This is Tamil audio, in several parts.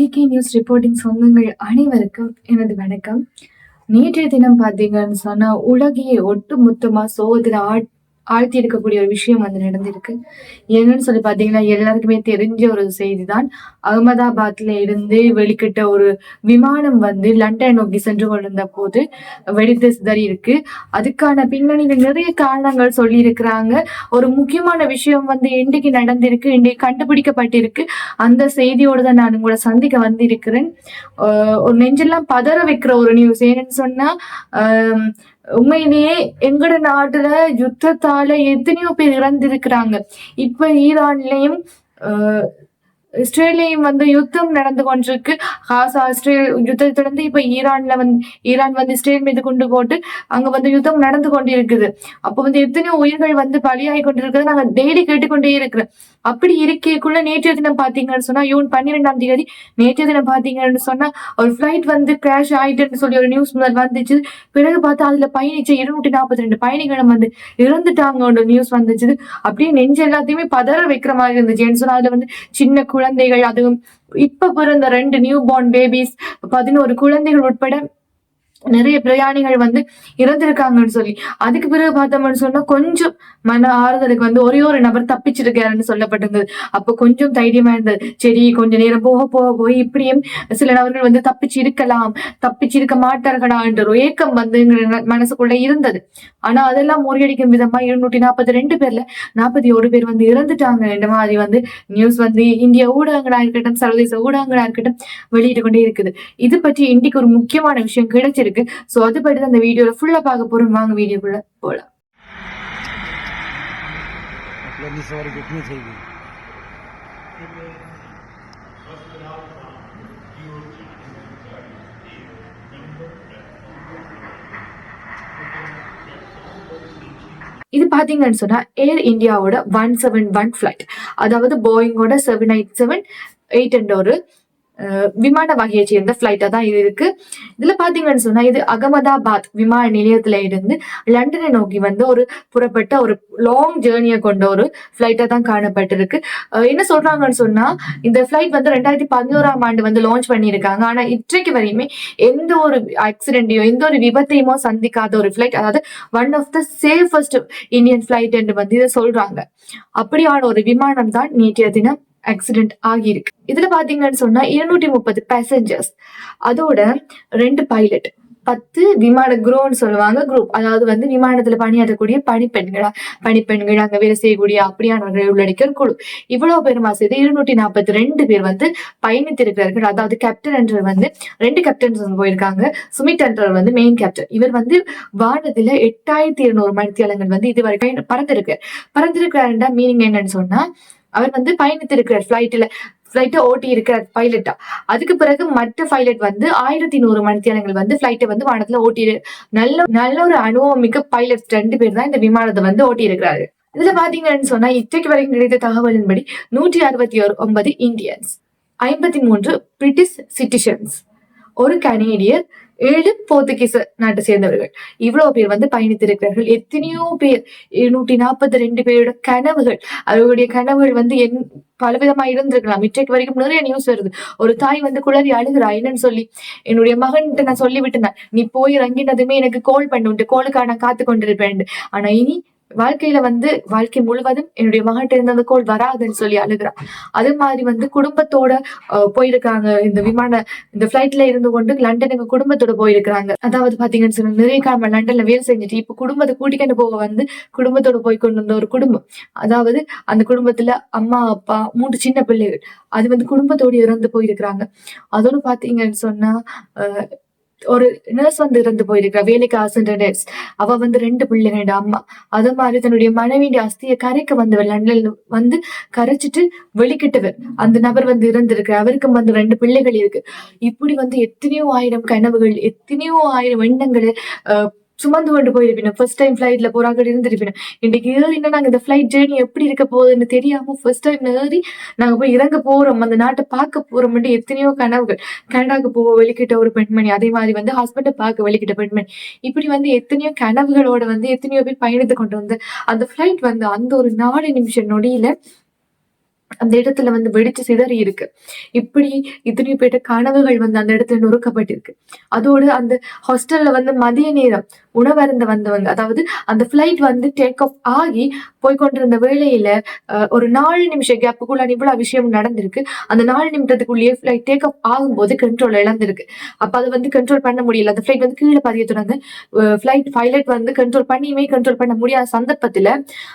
டிகே நியூஸ் ரிப்போர்ட்டிங் சொந்தங்கள் அனைவருக்கும் எனது வணக்கம். நேற்றைய தினம் பார்த்தீங்கன்னு சொன்னா உலகையே ஒட்டு மொத்தமாக சோகத்துல ஆட் ஆழ்த்தி இருக்கக்கூடிய ஒரு விஷயம் வந்து நடந்திருக்கு. என்னன்னு சொல்லி பார்த்தீங்கன்னா எல்லாருக்குமே தெரிஞ்ச ஒரு செய்தி தான் அகமதாபாத்ல இருந்து வெளிக்கிட்ட ஒரு விமானம் வந்து லண்டன் நோக்கி சென்று கொண்டிருந்த போது வெடித்து சிதறி இருக்கு. அதுக்கான பின்னணியில் நிறைய காரணங்கள் சொல்லி இருக்கிறாங்க ஒரு முக்கியமான விஷயம் வந்து இன்றைக்கு நடந்திருக்கு இன்றைக்கு கண்டுபிடிக்கப்பட்டிருக்கு. அந்த செய்தியோடு தான் நான் உங்களை சந்திக்க வந்திருக்கிறேன். ஆஹ் ஒரு நெஞ்செல்லாம் பதற வைக்கிற ஒரு நியூஸ் ஏன்னு சொன்னா உண்மையிலேயே எங்கட நாட்டுல யுத்தத்தால எத்தனையோ பேர் இறந்திருக்கிறாங்க. இப்ப ஈரான்லயும் ஆஹ் இஸ்ரேலையும் வந்து யுத்தம் நடந்து கொண்டிருக்கு. காசா இஸ்ரேல் யுத்தத்தை தொடர்ந்து இப்ப ஈரான்ல வந்து ஈரான் வந்து இஸ்ரேல் மீது கொண்டு போட்டு அங்க வந்து யுத்தம் நடந்து கொண்டிருக்குது. அப்ப வந்து எத்தனையோ உயிர்கள் வந்து பலியாகி கொண்டிருக்கிறது நாங்க டெய்லி கேட்டுக்கொண்டே இருக்கிறோம். அப்படி இருக்கைக்குள்ள நேற்றைய தினம் பாத்தீங்கன்னு சொன்னா ஜூன் பன்னிரெண்டாம் தேதி நேற்றைய தினம் பாத்தீங்கன்னு சொன்னா ஒரு ஃபிளைட் வந்து கிராஷ் ஆயிட்டுன்னு சொல்லி ஒரு நியூஸ் முதல் வந்துச்சு. பிறகு பார்த்தா அதுல பயணிச்ச இருநூற்றி நாற்பத்தி ரெண்டு பயணிகளும் வந்து இறந்துட்டாங்க ஒரு நியூஸ் வந்துச்சு. அப்படியே நெஞ்சு எல்லாத்தையுமே பதற வைக்கிற மாதிரி இருந்துச்சு. ஏன்னு சொன்னா அதுல வந்து சின்ன குழந்தைகள் அதுவும் இப்ப பிறந்த ரெண்டு நியூ பார்ன் பேபிஸ் பதினோரு குழந்தைகள் உட்பட நிறைய பிரயாணிகள் வந்து இறந்திருக்காங்கன்னு சொல்லி. அதுக்கு பிறகு பார்த்தோம்னு சொன்னா கொஞ்சம் மன ஆறுதலுக்கு வந்து ஒரே ஒரு நபர் தப்பிச்சிருக்காருன்னு சொல்லப்பட்டிருந்தது. அப்போ கொஞ்சம் தைரியமா இருந்தது. சரி கொஞ்ச நேரம் போக போக போய் இப்படியும் சில நபர்கள் வந்து தப்பிச்சு இருக்கலாம் தப்பிச்சு இருக்க மாட்டார்களா என்ற ஒரு ஏக்கம் வந்து மனசுக்குள்ள இருந்தது. ஆனா அதெல்லாம் முறியடிக்கும் விதமா இருநூற்றி நாற்பத்தி ரெண்டு பேர்ல நாற்பத்தி ஒரு பேர் வந்து இறந்துட்டாங்க என்ற மாதிரி வந்து நியூஸ் வந்து இந்திய ஊடகங்களா இருக்கட்டும் சர்வதேச ஊடகங்களா இருக்கட்டும் வெளியிட்டு கொண்டே இருக்குது. இது பற்றி இன்றைக்கு ஒரு முக்கியமான விஷயம் கிடைச்சிருக்கு. இருக்கு. ஸோ அது பற்றி அந்த வீடியோவில் ஃபுல்லாக பார்க்க போகிறோம் வாங்க வீடியோக்குள்ளே போலாம். இது பாத்தீங்கன்னு சொன்னா ஏர் இந்தியாவோட ஒன் செவன் ஒன் ஃப்ளைட் அதாவது போயிங்கோட செவன் எயிட் செவன் எயிட் என்ற ஒரு விமான வகையை சேர்ந்த ஃபிளைட்டா தான் இது இருக்கு. இதுல பாத்தீங்கன்னு சொன்னா இது அகமதாபாத் விமான நிலையத்துல இருந்து லண்டனை நோக்கி வந்து ஒரு புறப்பட்ட ஒரு லாங் ஜேர்னியை கொண்ட ஒரு ஃபிளைட்டா தான் காணப்பட்டிருக்கு. என்ன சொல்றாங்கன்னு சொன்னா இந்த ஃபிளைட் வந்து ரெண்டாயிரத்தி பதினோராம் ஆண்டு வந்து லான்ச் பண்ணியிருக்காங்க. ஆனா இன்றைக்கு வரையுமே எந்த ஒரு ஆக்சிடென்ட்டையோ எந்த ஒரு விபத்தையுமோ சந்திக்காத ஒரு ஃபிளைட் அதாவது one of the safest Indian flight என்று வந்து இதை சொல்றாங்க. அப்படியான ஒரு விமானம் தான் நேற்றைய தினம் ஆக்சிடென்ட் ஆகியிருக்கு. இதுல பாத்தீங்கன்னு சொன்னா இருநூற்றி முப்பது பேசஞ்சர்ஸ் அதோட ரெண்டு பைலட் பத்து விமான குரோன்னு சொல்லுவாங்க குரூப் அதாவது வந்து விமானத்துல பணியாற்றக்கூடிய பணிப்பெண்களா பணிப்பெண்கள் அங்க வேலை செய்யக்கூடிய அப்படியானவர்களை உள்ளடக்கிய குழு. இவ்வளவு பேருமா சேர்த்து இருநூற்றி நாற்பத்தி ரெண்டு பேர் வந்து பயணித்திருக்கிறார்கள். அதாவது கேப்டன் என்ற வந்து ரெண்டு கேப்டன்ஸ் வந்து போயிருக்காங்க. சுமித் என்றவர் வந்து மெயின் கேப்டன் இவர் வந்து வானத்துல எட்டாயிரத்தி இருநூறு மணித்தியாலங்கள் வந்து இது வரைக்கும் பறந்திருக்கு பறந்திருக்கிறாருன்றா மீனிங் என்னன்னு சொன்னா அவர் வந்து பயணித்திருக்கிறார் ஃபிளைட்ல ஃபிளைட்டை ஓட்டி இருக்கிறார் பைலட்டா அதுக்கு பிறகு மற்ற பைலட் வந்து ஆயிரத்தி நூறு மணித்தியாலங்கள் வந்து ஃபிளைட்டை வந்து வானத்துல ஓட்டி நல்ல நல்ல ஒரு அனுபவம் மிக்க பைலட் ரெண்டு பேர் தான் இந்த விமானத்தை வந்து ஓட்டி இருக்கிறாரு. இதுல பாத்தீங்கன்னு சொன்னா இத்தைக்கு வரைக்கும் கிடைத்த தகவலின்படி நூற்றி அறுபத்தி ஒன்பது இந்தியன்ஸ் ஐம்பத்தி மூன்று பிரிட்டிஷ் சிட்டிசன்ஸ் ஒரு கனேடியர் ஏழு போர்த்துகீச நாட்டை சேர்ந்தவர்கள். இவ்வளவு பேர் வந்து பயணித்திருக்கிறார்கள். எத்தனையோ பேர் எழுநூத்தி நாற்பத்தி ரெண்டு பேரோட கனவுகள். அவர்களுடைய கனவுகள் வந்து என் பலவிதமா இருந்திருக்கலாம். இன்றைக்கு வரைக்கும் நிறைய நியூஸ் வருது. ஒரு தாய் வந்து குளறி அழுகிறா. என்னன்னு சொல்லி என்னுடைய மகன்கிட்ட நான் சொல்லிவிட்டேன். நீ போய் இறங்கினதுமே எனக்கு கோல் பண்ணுன்ட்டு கோலுக்காக நான் காத்து கொண்டிருப்பேன் ஆனா இனி வாழ்க்கையில வந்து வாழ்க்கை முழுவதும் என்னுடைய மகன்கிட்ட இருந்த அந்த கோல் வராதுன்னு சொல்லி அழுகிறா. அது மாதிரி வந்து குடும்பத்தோட அஹ், போயிருக்காங்க. இந்த விமான இந்த ஃபிளைட்ல இருந்து கொண்டு லண்டனுக்கு குடும்பத்தோட போயிருக்கிறாங்க. அதாவது பாத்தீங்கன்னு சொன்னா நிறைய காலம் லண்டன்ல வேலை செஞ்சுட்டு இப்ப குடும்பத்தை கூட்டிக்கிட்டு போக வந்து குடும்பத்தோட போய் கொண்டு வந்த ஒரு குடும்பம். அதாவது அந்த குடும்பத்துல அம்மா அப்பா மூன்று சின்ன பிள்ளைகள். அது வந்து குடும்பத்தோட இறந்து போயிருக்கிறாங்க. அதோட பாத்தீங்கன்னு சொன்னா அஹ், ஒரு நர்ஸ் வந்து இறந்து போயிருக்கா வேலைக்கு ஆசைன்ற நர்ஸ் அவ வந்து ரெண்டு பிள்ளைகளோட அம்மா. அது மாதிரி தன்னுடைய மனைவியுடைய அஸ்தியை கரைக்க வந்தவர் லண்டன்ல வந்து கரைச்சிட்டு வெளிக்கிட்டவர் அந்த நபர் வந்து இறந்திருக்கு அவருக்கும் வந்து ரெண்டு பிள்ளைகள் இருக்கு. இப்படி வந்து எத்தனையோ ஆயிரம் கனவுகள் எத்தனையோ ஆயிரம் எண்ணங்களை அஹ், சுமந்து கொண்டு போயிருப்பினோம் ஃபர்ஸ்ட் டைம் ஃப்ளைட்ல போறாங்க இருந்திருப்பினோம். இன்னைக்கு ஏறினா நாங்க இந்த ஃப்ளைட் ஜேர்னி எப்படி இருக்க போகுதுன்னு தெரியாம ஃபர்ஸ்ட் டைம் ஏறி நாங்க போய் இறங்க போறோம். அந்த நாட்டை பார்க்க போறோம் எத்தனையோ கனவுகள். கனடாக்கு போக வெளிக்கிட்ட ஒரு பெண்மணி அதே மாதிரி வந்து ஹஸ்பண்டை பார்க்க வெளிக்கிட்ட பெண்மணி. இப்படி வந்து எத்தனையோ கனவுகளோட வந்து எத்தனையோ பேர் பயணித்து கொண்டு வந்து அந்த ஃப்ளைட் வந்து அந்த ஒரு நாலு நிமிஷம் நொடியில அந்த இடத்துல வந்து வெடிச்சு சிதறி இருக்கு. இப்படி இத்தனை பேர்ட்ட கனவுகள் வந்து அந்த இடத்துல நொறுக்கப்பட்டிருக்கு. அதோடு அந்த ஹாஸ்டல்ல வந்து மதிய நேரம் உணவருந்த வந்தவங்க அதாவது அந்த ஃபிளைட் வந்து டேக் ஆஃப் ஆகி போய்கொண்டிருந்த வேலையில அஹ், ஒரு நாலு நிமிஷம் கேப்புக்குள்ள இவ்வளவு விஷயம் நடந்திருக்கு. அந்த நாலு நிமிஷத்துக்குள்ளேயே ஃபிளைட் டேக் ஆஃப் ஆகும்போது கண்ட்ரோல் இழந்திருக்கு. அப்ப அதை வந்து கண்ட்ரோல் பண்ண முடியல. அந்த ஃபிளைட் வந்து கீழே பதிய தொடர்ந்து ஃபிளைட் பைலட் வந்து கண்ட்ரோல் பண்ணியுமே கண்ட்ரோல் பண்ண முடியாத சந்தர்ப்பத்துல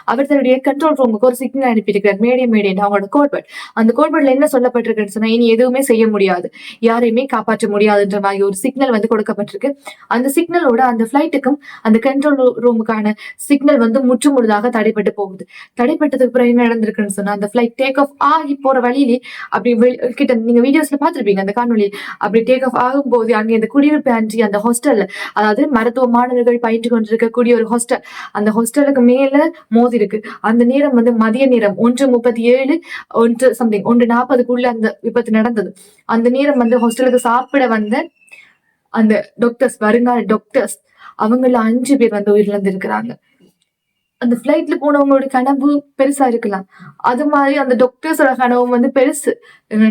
அவர் தன்னுடைய கண்ட்ரோல் ரூமுக்கு ஒரு சிக்னல் அனுப்பியிருக்கிறார். மேடே மேடே அவங்களோட கோட்பட். அந்த கோட்பட்ல என்ன சொல்லப்பட்டிருக்குன்னு சொன்னா இனி எதுவுமே செய்ய முடியாது. யாரையுமே காப்பாற்ற முடியாதுன்ற மாதிரி ஒரு சிக்னல் வந்து கொடுக்கப்பட்டிருக்கு. அந்த சிக்னலோட அந்த ஃபிளைட்டுக்கும் அந்த கண்ட்ரோல் ரூமுக்கான சிக்னல் வந்து முற்றுமுழுதாக தடைப்பட்டு போகுது. தடைப்பட்டதுக்கு அப்புறம் என்ன நடந்திருக்குன்னு சொன்னா அந்த ஃபிளைட் டேக் ஆஃப் ஆகி போற வழியிலே அப்படி கிட்ட நீங்க வீடியோஸ்ல பாத்துருப்பீங்க அந்த காணொலி அப்படி டேக் ஆஃப் ஆகும்போது அங்கே அந்த குடியிருப்பு ஆன்டி அந்த ஹாஸ்டல்ல அதாவது மருத்துவ மாணவர்கள் பயின்று கொண்டிருக்கக்கூடிய ஒரு ஹாஸ்டல் அந்த ஹாஸ்டலுக்கு மேல மோதி இருக்கு அந்த நேரம் வந்து மதிய நேரம் ஒன்று முப்பத்தி ஏழு ஒன்று சம்திங் ஒன்று நாற்பதுக்குள்ள அந்த விபத்து நடந்தது. அந்த நேரம் வந்து ஹாஸ்டலுக்கு சாப்பிட வந்த அந்த டாக்டர்ஸ் வருங்கால டாக்டர்ஸ் அவங்கள அஞ்சு பேர் வந்து உயிரிழந்திருக்கிறாங்க. அந்த ஃபிளைட்ல போனவங்களோட கனவு பெருசா இருக்கலாம். அது மாதிரி அந்த டாக்டர்ஸோட கனவு வந்து பெருசு.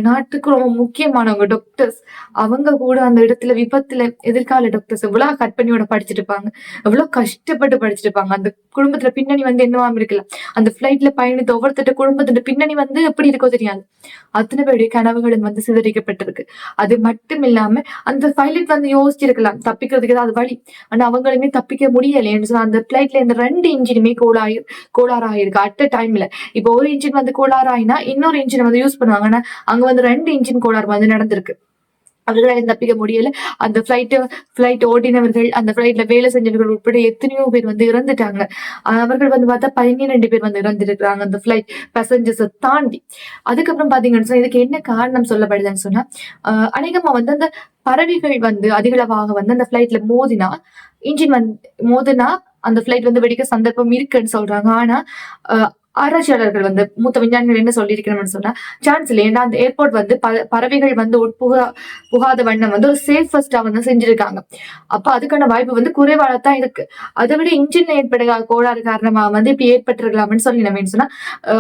நாட்டுக்கு ரொம்ப முக்கியமானவங்க டாக்டர்ஸ் அவங்க கூட அந்த இடத்துல விபத்துல எதிர்கால டாக்டர்ஸ் எவ்வளவு கற்பனையோட படிச்சுட்டு இருப்பாங்க எவ்வளவு கஷ்டப்பட்டு படிச்சுட்டு இருப்பாங்க அந்த குடும்பத்துல பின்னணி வந்து என்னவாம இருக்கலாம். அந்த ஃபிளைட்ல பயணித்த ஒவ்வொருத்தட்ட குடும்பத்தோட பின்னணி வந்து எப்படி இருக்கோ தெரியாது. அத்தனை பேருடைய கனவுகளும் வந்து சிதறிக்கப்பட்டிருக்கு அது மட்டும் இல்லாம அந்த பைலட் வந்து யோசிச்சிருக்கலாம். தப்பிக்கிறதுக்கு ஏதாவது வழி. ஆனா அவங்களுமே தப்பிக்க முடியலைன்னு அந்த பிளைட்ல இந்த ரெண்டு இன்ஜினுமே கோளாயி கோளாறாயிருக்கு அட் அ டைம்ல இப்போ ஒரு இன்ஜின் வந்து கோளாறாயினா இன்னொரு இன்ஜின் வந்து யூஸ் பண்ணுவாங்கன்னா அங்க வந்து ரெண்டு இன்ஜின் கோளாறு வந்து நடந்திருக்கு. அவர்களால் தப்பிக்க முடியல. அந்த ஃப்ளைட்டு ஃப்ளைட் ஓட்டினவர்கள் அந்த ஃப்ளைட்ல வேலை செஞ்சவர்கள் உட்பட எத்தனையோ பேர் வந்து இறந்துட்டாங்க. அவர்கள் வந்து பார்த்தா பன்னிரெண்டு பேர் வந்து இறந்திருக்கிறாங்க அந்த ஃப்ளைட் பேசஞ்சர்ஸை தாண்டி. அதுக்கப்புறம் பாத்தீங்கன்னு சொன்னா இதுக்கு என்ன காரணம் சொல்லப்படுதுன்னு சொன்னா அநேகமா வந்து அந்த பறவைகள் வந்து அதிகளவாக வந்து அந்த ஃப்ளைட்ல மோதினா இன்ஜின் வந்து மோதினா அந்த ஃபிளைட் வந்து வெடிக்க சந்தர்ப்பம் இருக்குன்னு சொல்றாங்க. ஆனா ஆராய்ச்சியாளர்கள் வந்து மூத்த விஞ்ஞானிகள் என்ன சொல்லியிருக்கணும்னு சொன்னா சான்ஸ் இல்லை. ஏன்னா அந்த ஏர்போர்ட் வந்து பறவைகள் வந்து உட்புகா புகாத வண்ணம் வந்து ஒரு சேஃபஸ்டா வந்து செஞ்சிருக்காங்க. அப்ப அதுக்கான வாய்ப்பு வந்து குறைவாக தான் இருக்கு. அதை விட இன்ஜின்ல ஏற்பட கோளாறு காரணமா வந்து இப்படி ஏற்பட்டிருக்கலாம்னு சொல்லி நம்ம சொன்னா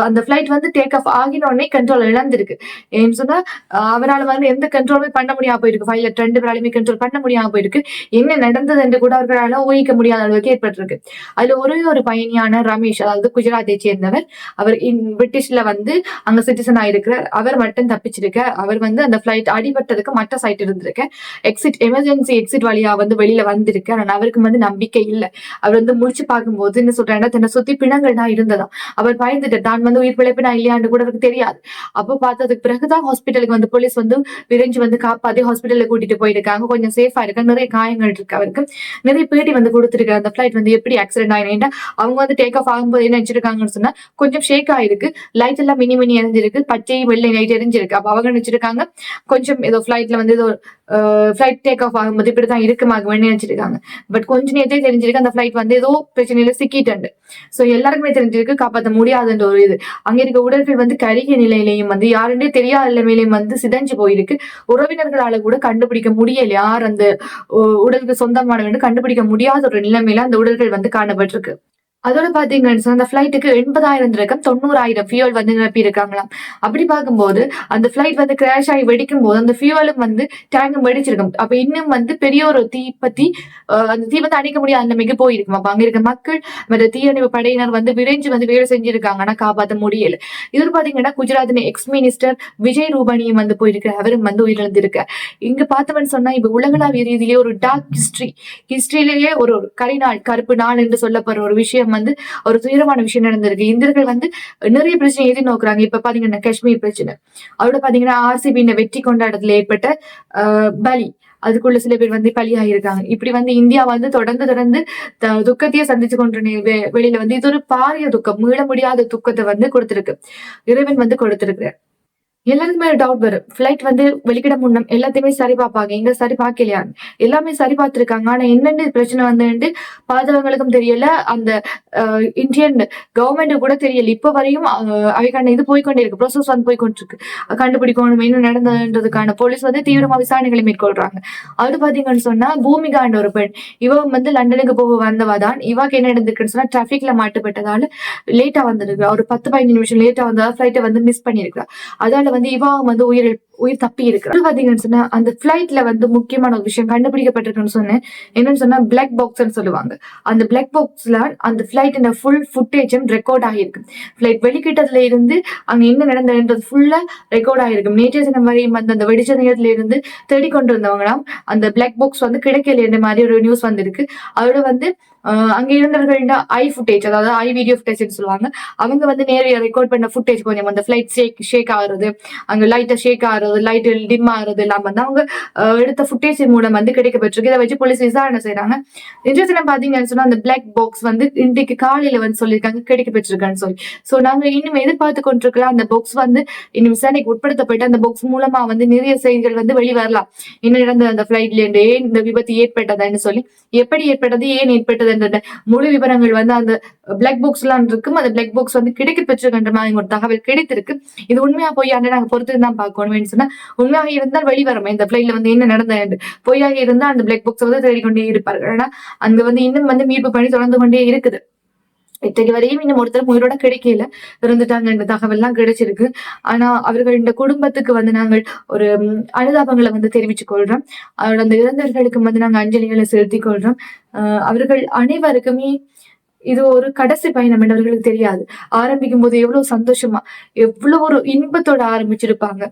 அந்த ஃபிளைட் வந்து டேக் ஆஃப் ஆகின உடனே கண்ட்ரோல் இழந்திருக்கு. ஏன்னு சொன்னா அவரால் அவரால வந்து எந்த கண்ட்ரோலுமே பண்ண முடியாம போயிருக்கு. பைலட் ரெண்டு பேராலுமே கண்ட்ரோல் பண்ண முடியாம போயிருக்கு. என்ன நடந்தது என்று கூட அவர்களால ஊகிக்க முடியாத அளவுக்கு ஏற்பட்டிருக்கு. அதுல ஒரே ஒரு பயணியான ரமேஷ் அதாவது குஜராத்தை சேர்ந்தவர் அவர் இன் பிரிட்டிஷ்ல வந்து அங்க சிட்டிசன் ஆயிருக்கிறார் அவர் மட்டும் தப்பிச்சிருக்க அவர் வந்து அந்த ஃபிளைட் அடிபட்டதுக்கு மற்ற சைட் இருந்திருக்க. எக்ஸிட் எமர்ஜென்சி எக்ஸிட் வழியா வந்து வெளியில வந்திருக்கு. ஆனா அவருக்கு வந்து நம்பிக்கை இல்லை. அவர் வந்து முழிச்சு பார்க்கும்போது என்ன சொல்றாருன்னா தன்னை சுத்தி பிணங்கள் தான் இருந்ததா அவர் பயந்துட்டு தான் வந்து உயிர் பிழைப்பினா இல்லையான்னு கூட அவருக்கு தெரியாது. அப்போ பார்த்ததுக்கு பிறகுதான் ஹாஸ்பிட்டலுக்கு வந்து போலீஸ் வந்து விரைஞ்சு வந்து காப்பாத்தி ஹாஸ்பிட்டல்ல கூட்டிட்டு போயிருக்காங்க. கொஞ்சம் சேஃபா இருக்க. நிறைய காயங்கள் இருக்கு அவருக்கு. நிறைய பேட்டி வந்து கொடுத்துருக்காரு. அந்த ஃபிளைட் வந்து எப்படி ஆக்சிடென்ட் ஆயினா அவங்க வந்து டேக் ஆஃப் ஆகும்போது என்ன நினைச்சிருக்காங்கன்னு சொன்னா கொஞ்சம் ஷேக் ஆயிருக்கு. லைட் எல்லாம் மினி மினி எரிஞ்சிருக்கு. பச்சை வெள்ளை லைட் எரிஞ்சிருக்கு. அப்ப அவங்க நினைச்சிருக்காங்க கொஞ்சம் ஏதோ ஃபிளைட்ல வந்து ஏதோ ஃபிளைட் டேக் ஆஃப் ஆகும்போது இப்படிதான் இருக்குமாக நினைச்சிருக்காங்க. பட் கொஞ்ச நேரத்தே தெரிஞ்சிருக்கு அந்த ஃபிளைட் வந்து ஏதோ பிரச்சனையில சிக்கிட்டு சோ எல்லாருக்குமே தெரிஞ்சிருக்கு காப்பாற்ற முடியாதுன்ற ஒரு இது. அங்க இருக்க உடல்கள் வந்து கருகிய நிலையிலையும் வந்து யாருன்னே தெரியாத நிலைமையிலையும் வந்து சிதைஞ்சு போயிருக்கு. உறவினர்களால கூட கண்டுபிடிக்க முடியல. யார் அந்த உடலுக்கு சொந்தமானவன்னு கண்டுபிடிக்க முடியாத ஒரு நிலைமையில அந்த உடல்கள் வந்து காணப்பட்டிருக்கு. அதோட பாத்தீங்கன்னு சொன்னா அந்த ஃபிளைட்டுக்கு எண்பதாயிரம் ரகம் தொண்ணூறாயிரம் ஃபியூல் வந்து நிரப்பி இருக்காங்களாம் அப்படி பார்க்கும்போது அந்த ஃபிளைட் வந்து கிராஷ் ஆகி வெடிக்கும் போது அந்த ஃபியூவலும் வந்து டேங்கும் வெடிச்சிருக்கும். அப்ப இன்னும் வந்து பெரிய ஒரு தீப்பத்தி பத்தி அந்த தீ வந்து அணைக்க முடியாத நிலைமைக்கு போயிருக்கும். அப்ப அங்க இருக்க மக்கள் மற்ற தீயணைப்பு படையினர் வந்து விரைஞ்சு வந்து வேலை செஞ்சிருக்காங்க. ஆனா காப்பாற்ற முடியல. இது பாத்தீங்கன்னா குஜராத்தின் எக்ஸ் மினிஸ்டர் விஜய் ரூபானியும் வந்து போயிருக்கு அவரும் வந்து உயிரிழந்திருக்க இங்க பார்த்தவன் சொன்னா இப்ப உலகளாவிய ரீதியிலேயே ஒரு டார்க் ஹிஸ்டரி ஹிஸ்டரியிலேயே ஒரு ஒரு கரிநாள் கருப்பு நாள் என்று சொல்லப்படுற ஒரு விஷயம் வந்து ஒரு துயரமான விஷயம் நடந்திருக்கு. இந்தியர்கள் வந்து நிறைய பிரச்சனை எதிர்நோக்குறாங்க இப்ப பாத்தீங்கன்னா காஷ்மீர் பிரச்சனை. அதோட பாத்தீங்கன்னா ஆர்சிபி இந்த வெற்றி கொண்டாடத்துல ஏற்பட்ட ஆஹ், பலி. அதுக்குள்ள சில பேர் வந்து பலியாகிருக்காங்க இப்படி வந்து இந்தியா வந்து தொடர்ந்து தொடர்ந்து துக்கத்தையே சந்திச்சு கொண்டு வெ- வெளியில வந்து இது ஒரு பாரிய துக்கம். மீள முடியாத துக்கத்தை வந்து கொடுத்திருக்கு. இறைவன் வந்து கொடுத்திருக்கிறார். எல்லாருக்குமே ஒரு டவுட் வரும். ஃபிளைட் வந்து வெளிக்கிட முன்னம் எல்லாத்தையுமே சரி பார்ப்பாங்க. எங்க சரி பார்க்கலையா? எல்லாமே சரி பார்த்திருக்காங்க. ஆனா என்னென்ன பிரச்சனை வந்துட்டு பாதவங்களுக்கும் தெரியல. அந்த இந்தியன் கவர்மெண்ட் கூட தெரியல. இப்ப வரையும் அவைக்கான இது போய்க்கொண்டே இருக்கு ப்ரோசஸ் வந்து போய்க்கொண்டு இருக்கு கண்டுபிடிக்கணும் என்ன நடந்ததுன்றதுக்கான போலீஸ் வந்து தீவிரமா விசாரணைகளை மேற்கொள்றாங்க. அது பாத்தீங்கன்னு சொன்னா பூமிகாண்ட ஒரு பெண். இவ வந்து லண்டனுக்கு போக வந்தவ தான். இவாக்கு என்ன நடந்திருக்குன்னு சொன்னா டிராபிக்ல மாட்டுப்பட்டதால லேட்டா வந்திருக்கா. ஒரு பத்து பதினஞ்சு நிமிஷம் லேட்டா வந்தா ஃபிளைட்டை வந்து மிஸ் பண்ணிருக்கா அதால வந்து இவா வந்து உயிரிழப்பு உயிர் தப்பி இருக்கிறார் பாத்தீங்கன்னு சொன்னா அந்த பிளைட்ல வந்து முக்கியமான ஒரு விஷயம் கண்டுபிடிக்கப்பட்டிருக்குன்னு சொன்னேன். என்னன்னு சொன்னா பிளாக் பாக்ஸ்னு சொல்லுவாங்க. அந்த பிளாக் பாக்ஸ்ல அந்த பிளைட் ஃபுல் ஃபுட்டேஜும் ரெக்கார்ட் ஆகிருக்கு பிளைட் வெளிக்கிட்டதுல இருந்து அங்க என்ன நடந்ததுன்றது ஃபுல்லா ரெக்கார்ட் ஆகிருக்கு நேற்றைய தினம் வரையும் வந்து அந்த வெடிச்ச நேரத்துல இருந்து தேடிக்கொண்டு வந்தவங்களாம் அந்த பிளாக் பாக்ஸ் வந்து கிடைக்கல மாதிரி ஒரு நியூஸ் வந்திருக்கு. அதோட வந்து அங்க இருந்தவர்கள்ட ஐ ஃபுட்டேஜ் அதாவது ஐ வீடியோ ஃபுட்டேஜ் சொல்லுவாங்க அவங்க வந்து நேரடியாக ரெக்கார்ட் பண்ண ஃபுட்டேஜ் கொஞ்சம் அந்த ஃபிளைட் ஷேக் ஷேக் ஆகுறது அங்க லைட்டா ஷேக் ஆகுறது லைட் டிம் ஆகிறது எல்லாம் வந்து அவங்க எடுத்த ஃபுட்டேஜ் மூலம் வந்து கிடைக்க பெற்றிருக்கு. இதை வச்சு போலீஸ் விசாரணை செய்யறாங்க இன்ட்ரெஸ்ட் பாத்தீங்கன்னு சொன்னா அந்த பிளாக் பாக்ஸ் வந்து இன்றைக்கு காலையில வந்து சொல்லியிருக்காங்க கிடைக்கப்பட்டிருக்கான்னு சொல்லி. சோ நாங்க இன்னும் எதிர்பார்த்து கொண்டிருக்கலாம். அந்த பாக்ஸ் வந்து இன்னும் விசாரணைக்கு உட்படுத்தப்பட்டு அந்த பாக்ஸ் மூலமா வந்து நிறைய செய்திகள் வந்து வெளிவரலாம் என்ன நடந்தது அந்த பிளைட்ல இருந்து? ஏன் இந்த விபத்து ஏற்பட்டதுன்னு சொல்லி. எப்படி ஏற்பட்டது? ஏன் ஏற்பட்டது என்ற முழு விவரங்கள் வந்து அந்த பிளாக் பாக்ஸ் எல்லாம் இருக்கும். அந்த பிளாக் பாக்ஸ் வந்து கிடைக்க பெற்றிருக்கின்ற மாதிரி ஒரு தகவல் கிடைத்திருக்கு. இது உண்மையா போய் அண்ணன் நாங்க பொறுத்து தான் பார்க்கணும். சொன்னா உண்மையாக இருந்தால் வெளிவரும் இந்த பிளைட்ல வந்து என்ன நடந்தது பொய்யாக இருந்தால் அந்த பிளாக் பாக்ஸ் வந்து தேடிக்கொண்டே இருப்பார்கள். ஆனா அங்க வந்து இன்னும் வந்து மீட்பு பணி தொடர்ந்து கொண்டே இருக்குது. இத்தகைய வரையும் இன்னும் ஒருத்தர் உயிரோட கிடைக்கல. இறந்துட்டாங்க இந்த தகவல் எல்லாம் கிடைச்சிருக்கு. ஆனா அவர்கள் இந்த குடும்பத்துக்கு வந்து நாங்கள் ஒரு அனுதாபங்களை வந்து தெரிவிச்சு கொள்றோம். அவரோட அந்த இறந்தவர்களுக்கு வந்து நாங்கள் அஞ்சலிகளை செலுத்திக் கொள்றோம். ஆஹ் அவர்கள் அனைவருக்குமே இது ஒரு கடைசி பயணம் என்று அவர்களுக்கு தெரியாது. ஆரம்பிக்கும் போது எவ்வளவு சந்தோஷமா எவ்வளவு ஒரு இன்பத்தோட ஆரம்பிச்சிருப்பாங்க.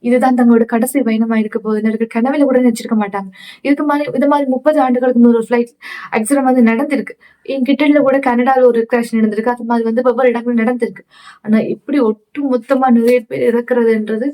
இதுதான் தங்களோட கடைசி பயணமா இருக்க போகுதுன்னு அவர்கள் கனவுல கூட நினைச்சிருக்க மாட்டாங்க. இதுக்கு மாதிரி இது மாதிரி முப்பது ஆண்டுகளுக்கு ஒரு ஃபிளைட் ஆக்சிடென்ட் வந்து நடந்திருக்கு. என் கிட்டல கூட கனடால ஒரு கிராஷ் நடந்திருக்கு. அது மாதிரி வந்து ஒவ்வொரு இடங்களும் நடந்திருக்கு. ஆனா இப்படி ஒட்டு மொத்தமா நிறைய பேர் இறக்குறதுன்றது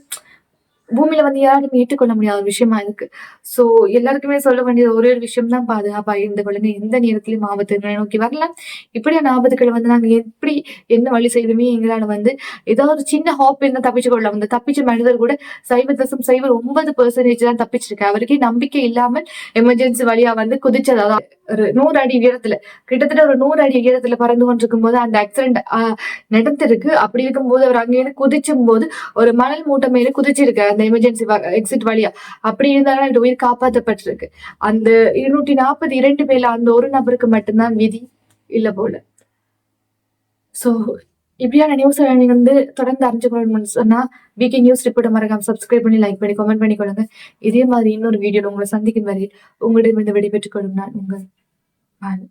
பூமியில வந்து யாரும் ஏற்றுக்கொள்ள முடியாத ஒரு விஷயமா இருக்கு. சோ எல்லாருக்குமே சொல்ல வேண்டிய ஒரே ஒரு விஷயம் தான் பாதுகாப்பா இந்த குழந்தை எந்த நேரத்திலும் ஆபத்துகளை நோக்கி வரலாம் இப்படியான ஆபத்துக்களை வந்து நாங்க எப்படி என்ன வழி செய்துமே எங்களால வந்து ஏதாவது ஒரு சின்ன ஹாப் இருந்தா தப்பிச்சு கொள்ளலாம் அந்த தப்பிச்ச மனிதர் கூட சைபர் தசம் சைபர் ஒன்பது பெர்சன்டேஜ் தான் தப்பிச்சிருக்கு. அவருக்கே நம்பிக்கை இல்லாமல் எமர்ஜென்சி வழியா வந்து குதிச்சதாவது ஒரு நூறு அடி உயரத்துல கிட்டத்தட்ட ஒரு நூறு அடி உயரத்துல பறந்து கொண்டிருக்கும் போது அந்த ஆக்சிடென்ட் நடந்திருக்கு. அப்படி இருக்கும்போது அவர் அங்கேயிருந்து குதிச்சும் போது ஒரு மணல் மூட்டை மேல குதிச்சிருக்காரு. அந்த எமர்ஜென்சி எக்ஸிட் வழியா. அப்படி இருந்தாலும் அந்த உயிர் காப்பாற்றப்பட்டிருக்கு அந்த இருநூற்றி நாற்பது இரண்டு பேர்ல அந்த ஒரு நபருக்கு மட்டும்தான் விதி இல்ல போல. சோ இப்படியான நியூஸ் நீங்க வந்து தொடர்ந்து அறிஞ்சுக்கணும்னு சொன்னா வீக்கி நியூஸ் ரிப்போர்ட் மறக்காம சப்ஸ்கிரைப் பண்ணி லைக் பண்ணி கமெண்ட் பண்ணி கொடுங்க இதே மாதிரி இன்னொரு வீடியோல உங்களை சந்திக்கும் வரை உங்களிடம் இந்த விடைபெற்றுக் கொள்ளும் நான் உங்கள் பானு